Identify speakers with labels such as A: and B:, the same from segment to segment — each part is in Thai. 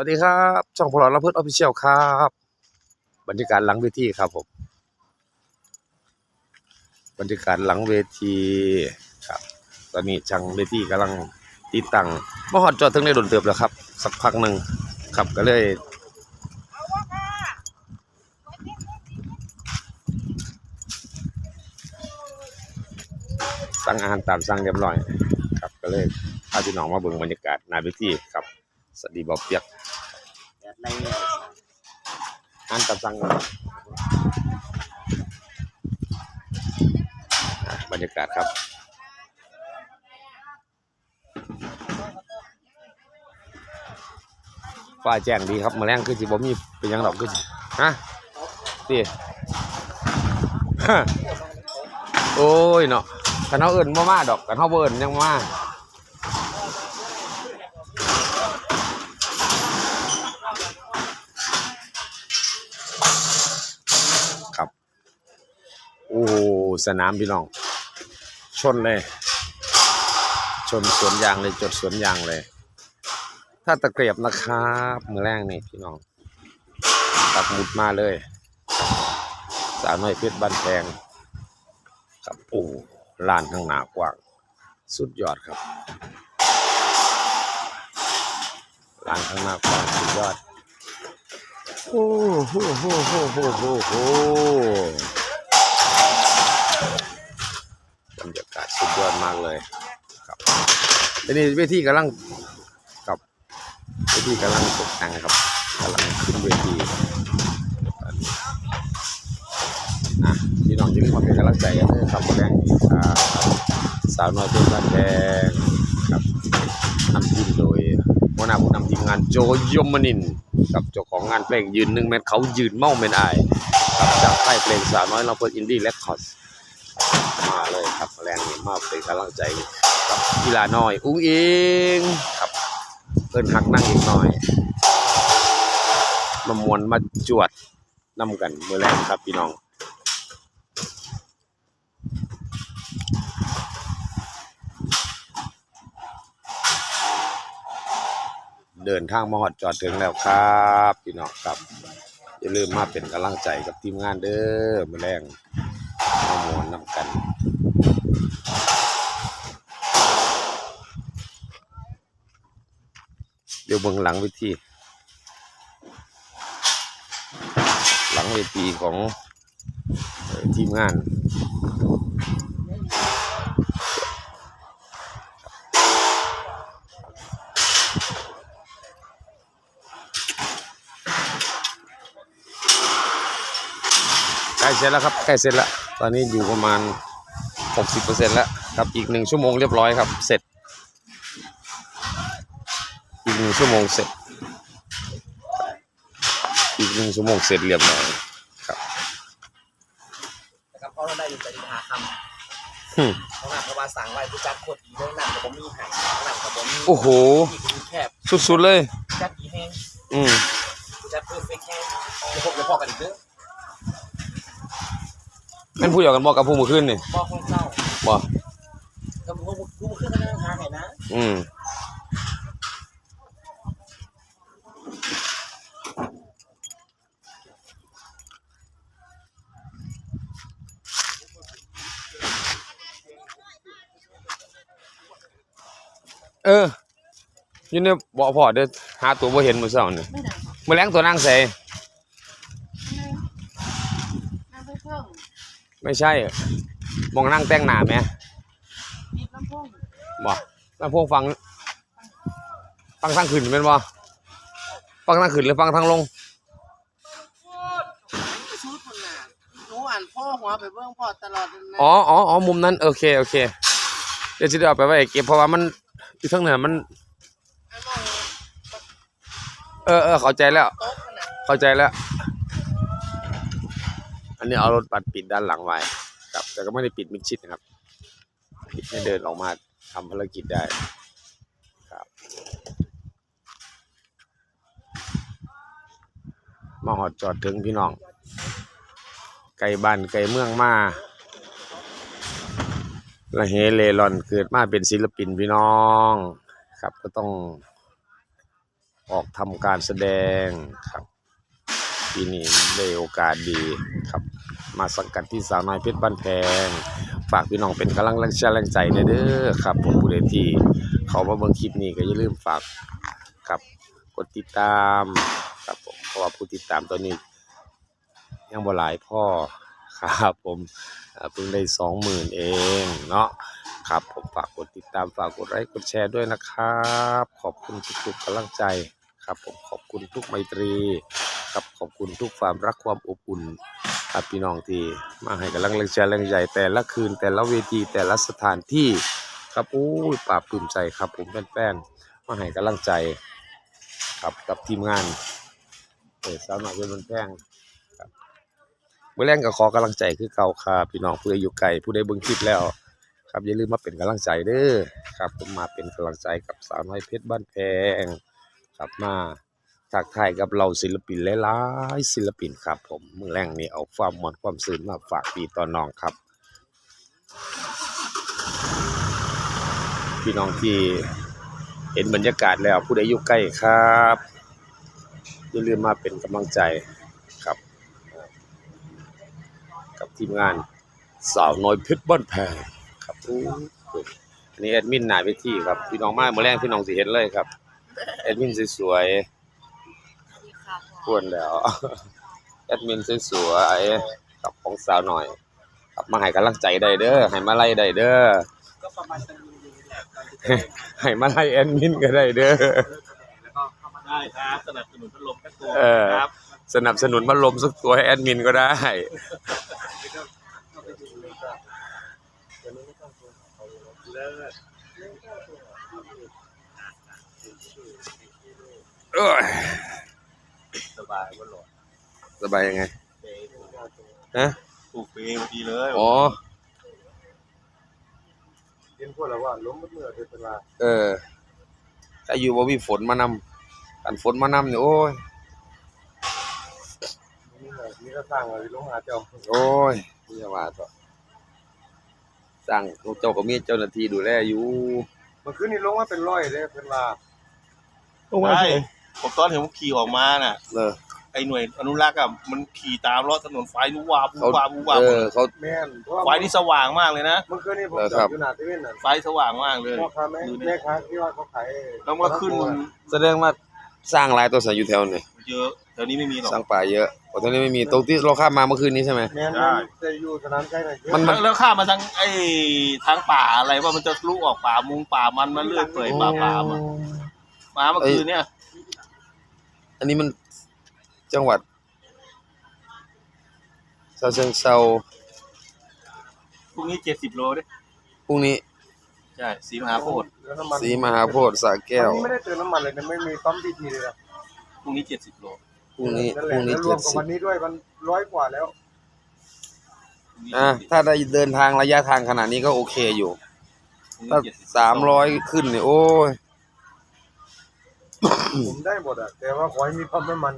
A: วัสดีครับ ช่องพลอระเพิดออฟฟิเชียลครับ บรรยากาศหลังเวทีครับผม บรรยากาศหลังเวทีครับ ตอนนี้ช่างเวทีกำลังติดตั้งมาฮอดจอดถึงได้โดนเติบแล้วครับ สักพักหนึ่งครับก็เลยสั่งอาหารตามสั่งเรียบร้อย ครับก็เลยพาพี่น้องมาเบิ่งบรรยากาศนาเวทีครับสวัสดีบ่าวเปียก
B: ในเนี่ย
A: อาหารตามสั่งบรรยากาศครับฟ้าแจ้งดีครับมแมลงคือสิบ่มีเป็นยังดอกคือสิฮะสิฮะโอ้ยเนาะคันเฮาเอิ้นบ่มาดอกคันเฮาบ่เอิ้นยังมา โอ้โหสนามพี่น้อง ชนเลย ชนสวนยางเลยจดสวนยางเลย ถ้าตะเกียบนะครับมือแรกนี่พี่น้องปักหมุดมาเลย สาวน้อยเพชรบ้านแพงครับโอ้ลานข้างหน้ากว้างสุดยอดครับลานข้างหน้ากว้างสุดยอดโอ้โหโหโหโหโหโห บรรยากาศสุดยอดมากเลยครับทีนี้เวทีกำลังกับเวทีกำลังตกแต่งครับกำลังขึ้นเวทีตอนนี้อะพี่น้องที่มีความเป็นกำลังใจกันเลยครับแรงนี้ครับสาวน้อยเป็นบ้านแดงครับนำทีมโดยหัวหน้าผู้นำทีมงานโจยมนินทร์กับเจ้าของงานเพลงยืนหนึ่งแมนเขายืนเมาเมนอายครับจากค่ายเพลงสาวน้อยเราเปิดอินดี้เรคคอร์ด มาเลยครับแรงมากเป็นกำลังใจกับกีฬาน้อย อุ้งอิงครับเอินหักนั่งอีกหน่อย มามวนมาจวดนำกันเมื่อแรกครับพี่น้องเดินทางมาหอดจอดถึงแล้วครับพี่น้องครับ อย่าลืมมาเป็นกำลังใจกับทีมงานเด้อมือแรง มวนนำกันเดี๋ยวเบื้องหลังเวทีหลังเวทีของทีมงานใกล้เสร็จแล้วครับใกล้เสร็จแล้ว ตอนนี้อยู่ประมาณ 60%แล้วครับอีกหนึ่งชั่วโมงเรียบร้อยครับเสร็จ อีกหนึ่งชั่วโมงเสร็จ อีกหนึ่งชั่วโมงเสร็จเรียบร้อยครับ
B: นะครับเพราะเราได้อยู่แต่ดินหาค
A: หึำ
B: เขาหนักกระบาสั่งไว้ผู้จัดโคตรดีเรื่องนั้นกับผมมีหายหนักกับผมมี
A: โอ้โห
B: ที่คือแคบ
A: สุดๆเลย
B: ผู้จัดดีแห้ง
A: อืม
B: ผู้จัดเพอร์เฟกต์แห้งเดี๋ยวพบเดี๋ยวพอกันอีกเด้อ
A: แม่นพูดอย่างกันบอกกับผู้มือขึ้นนี่
B: พ่อของเจ้า
A: บ่
B: ก็มึงกูมึงขึ้นกันนั่งหาไหนนะ
A: อืมเอออยู่ในบ่อพอเด้อหาตัวบ่เห็นมื้อเช้านี่
C: ไม่ได้ค่ะ
A: มื้อแลงตัวนั่งใส่
C: นั่งไปเพิ่ม
A: ไม่ใช่ มองนั่งแต่งหน้าแหม
C: มีลำโพง
A: บ่ลำโพงฟัง ฟังทางขึ้นแม่นบ่ฟังทางขึ้นหรือฟังทางลง
C: ชุดคนน่ะหนูอ่านพ่อหัวไปเบิ่งพ่อตลอดเลยนะ
A: อ๋ออ๋ออ๋อมุมนั้นโอเคโอเค เดี๋ยวจะเอาไปไว้เก็บเพราะว่ามันอยู่ทางเหนือมัน
C: ไอ้มอง
A: เออเออเข้าใจแล้ว
C: โต๊ะขนาด
A: เข้าใจแล้วอั นนี้เอารถบัตรปิดด้านหลังไว้ครับแต่ก็ไม่ได้ปิดมิดชิดนะครับ ปิดให้เดินออกมาทำภารกิจได้ครับมาหอดจอดถึงพี่น้องไกลบ้านไกลเมืองมาละเฮเลรอนเกิดมาเป็นศิลปินพี่น้อง ครับก็ต้องออกทำการแสดงครับปีนี้ได้โอกาสดีครับ มาสังกัดที่สาวน้อยเพชรบ้านแพง ฝากพี่น้องเป็นกำลังแรงเชียร์แรงใจเด้อครับผมผู้ใดที่เขามาเบิ่งคลิปนี้ก็อย่าลืมฝากครับกดติดตามครับผมเพราะว่าผู้ติดตามตัวนี้ ยังบ่หลายพ่อครับผมเพิ่งได้สองหมื่นเองเนาะครับผมฝากกดติดตามฝากกดไลค์กดแชร์ด้วยนะครับ ขอบคุณทุกๆกำลังใจครับผมขอบคุณทุกไมตรีครับขอบคุณทุกความรักความอบอุ่น ครับพี่น้องที่มาให้กำลังแรงใจแรงใจแต่ละคืนแต่ละเวทีแต่ละสถานที่ครับโอ้ยปราบปลื้มใจครับผมแฟนๆมาให้กำลังใจครับกับทีมงานเปิดสาวหน่อยเป็นมันแพงเมื่อแรงก็ขอกำลังใจคือเก่าครับพี่น้องผู้ใดอยู่ไกลผู้ใดเบิ่งคลิปแล้ว ครับอย่าลืมมาเป็นกำลังใจเด้อครับผมมาเป็นกำลังใจกับสาวน้อยเพชรบ้านแพงครับมา ทักทายกับเราศิลปินหลายๆศิลปินครับ ผมเมื่อแรงนี้เอาความมวลความซื่นมาฝากพี่ต่อน้องครับ พี่น้องที่เห็นบรรยากาศแล้วผู้ใดอยู่ใกล้ครับอย่าลืมมาเป็นกำลังใจครับ กับทีมงานสาวน้อยเพชรบ้านแพงครับโอยอันนี้แอดมินหน้าเวทีครับ พี่น้องมาเมื่อแรงพี่น้องสิเห็นเลยครับแอดมินสวยๆ ควรแล้วแอดมินสวยๆกับของสาวหน่อยครับมาให้กำลังใจได้เด้อให้มาไล่ได้เด้อให้มาไล่แอดมินก็ได้เด้อ
B: ได้ครับสนับสนุนพัดลมกันตัวครับ
A: สนับสนุนพัดลมสักตัวให้แอดมินก็ได้
C: เข้า ไปดูเลยก็เดี๋ยวนี้ไม่ต้องกลัวเขาเลิศ
A: เอ้ย
B: สบายพัดลม
A: สบายยังไง
B: เปย์
A: ฮะ
B: ถูกเปย์พอดีเลย
A: อ๋อ
C: เรียนพวกเราว่าล้มเมื่อเวลา
A: เออถ้าอยู่บ่มีฝนมานำกันฝนมานำนี่โอ้ย
C: นี่ไงนี่ก็สร้างอะไรล้มหาเจ้า
A: โอ้ยอย่าว่าต่อสร้างเจ้าก็มีเจ้าหน้าที่ดูแลอยู่
C: มันขึ้นนี่ลงมาเป็นร้อยเลยเป็นลา
B: ใช่ ผมตอนเห็นผมขี่ออกมาน่ะ
A: เออ
B: ไอ้หน่วยอนุรักษ์อะมันขี่ตามรถถนนไฟนูวาบู
A: เขา
B: วาบูวา
A: เออเขา
C: แม่นเพราะว่า
B: ไฟนี่สว่างมากเลยนะ
C: เมื่อคืนนี่ผม
A: เออ
C: จ
A: ครั
C: อบดอยู่หน้าเซเว่นน่ะ
B: ไฟสว่างมากเลย
C: พ่อค้าแม่แม่ค้าที่ว่าเขาขาย
B: แล้วมาขึ้น
A: แสดงว่าสร้างหลายตัวสายอยู่แถวนี่
B: เยอะแถวนี้ไม่มีหรอก
A: สร้างป่าเยอะโอ้ตอนนี้ไม่มีตรงที่เราข้ามมาเมื่อคืนนี้ใช่ไหม
C: แม่น
B: ได้
C: จะอยู่สนามใกล้หน่อยเยอะ
A: มัน
B: แล้วแล้วข้ามมาทางไอ้ทางป่าอะไรว่ามันจะทะลุออกป่ามุงป่ามันมาเรื่อยเปื่อยป่าป่ามามาเมื่อคืนเนี่ย
A: อันนี้มันจังหวัดชาเชิงเซา
B: พรุ่งนี้เจ็ดสิบโลดิ
A: พรุ่งนี้
B: ใช่สีมหาโพธิ์
C: แล้วน้ำมัน
A: ศรีมหาโพธิ์สระแก้ว
C: วันนี้ไม่ได้เติมน้ำมันเลยนะไม่มีปั๊มพีทีเลยนะ
B: พรุ่งนี้เจ็ดสิบโล
A: พรุ่งนี้
C: นั่น
A: พ
C: แหละ
A: รุ่งนี้
C: แล้วรว
A: เจ็
C: ม
A: ด
C: กับ
A: สิบ
C: วันนี้ด้วยมันร้อยกว่าแล้ว
B: พรุ่งนี้
A: อะ
B: 70
A: ถ้าได้เดินทางระยะทางขนาดนี้ก็โอเคอยู่
B: พรุ่ง
A: ถ้า
B: นี้70
A: สามร้อยขึ้นเนี่ยโอ้ย
C: ผมได้หมดอะแต่ว่าขอให้มีปั๊มน้ำมัน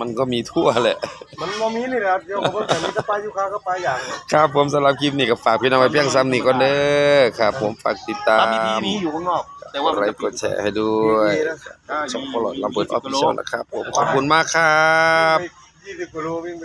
A: มันก็มีทั่วแหละ
C: มันมมีนี่แหละเดี๋ยวผมก็แต่มีแต่ปลายูคาก็ปลาอย่างเนี่ย
A: ครับผมสำหรับคลิปนี้ก็ฝากพี่น้องไว้เพียงซ้ำนี้ก่อนเด้อครับ ผมฝากติดตา
B: ปั๊ม
A: ม
B: พีพีมีอยู่ข้างนอก แต่
A: ก
B: ว่า
A: ด
B: มัน
A: ไล
B: จะ
A: ค์ก
B: ปิด
A: ดแชร์ให้ด้วย
C: ดีนะ
A: ช่องพลอดลำเปิดออฟฟิเชียลนะครับผมขอบคุณมากครับ
C: ยี่สิบกิโลวิ่งไป